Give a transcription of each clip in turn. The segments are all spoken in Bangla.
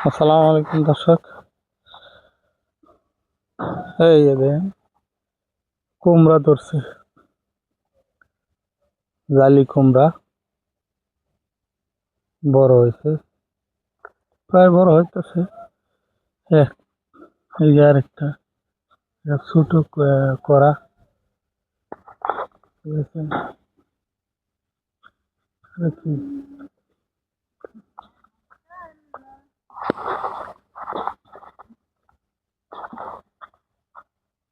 আসসালামু আলাইকুম, দর্শক। এই যে কুমড়া ধরছে। জালি কুমড়া বড় হয়েছে। প্রায় বড় হইতেছে। এই যে আরেকটা ছোট করা ঠিক আছে এটা কি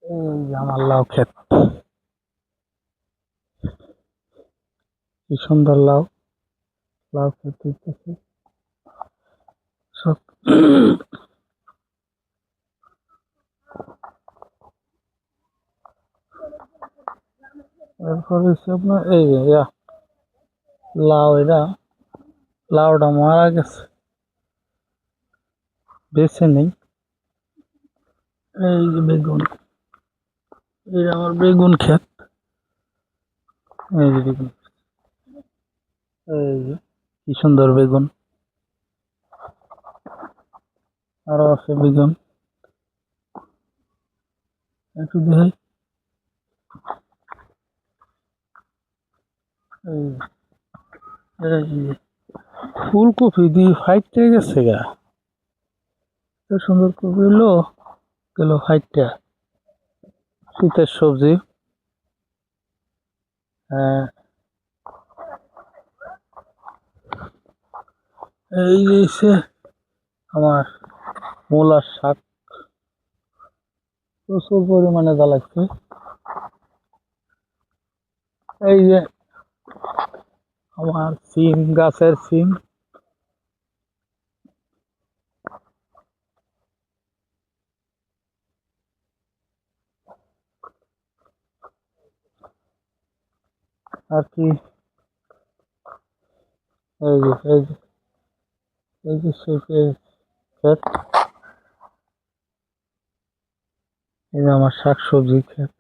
এই যে আমার লাউ ক্ষেত কি সুন্দর লাউ। লাউ ক্ষেত হইতেছে সব এরপর হচ্ছে আপনার এই ইয়া, লাউ এটা। লাউটা মারা গেছে। বেছে নেই। এই বেগুন। এই আমার বেগুন ক্ষেত। এই যে বেগুন এই যে কি সুন্দর বেগুন। আরও আছে বেগুন। একটু দেখাই। ফুলকপি দিয়ে ফাইটতে গেছে গা। সুন্দর কপি হলো, গেল ফাইটটা শীতের সবজি। হ্যাঁ। এই যে আমার মূলার শাক। প্রচুর পরিমাণে লাগছে এই যে আমার সিম, গাছের সিম। আর কি? এই যে এই যে আমার শাক সবজি ক্ষেত।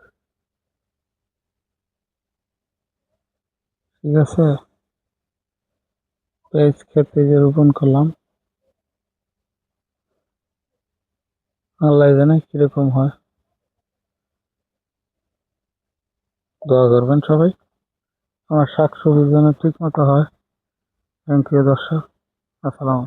ঠিক আছে? পেঁয়াজ ক্ষেতে যে রোপণ করলাম। আল্লাহ জানে কীরকম হয়। দোয়া করবেন সবাই। আমার শাক সবজি যেন ঠিক মতো হয়। থ্যাংক ইউ দর্শক। আসসালামু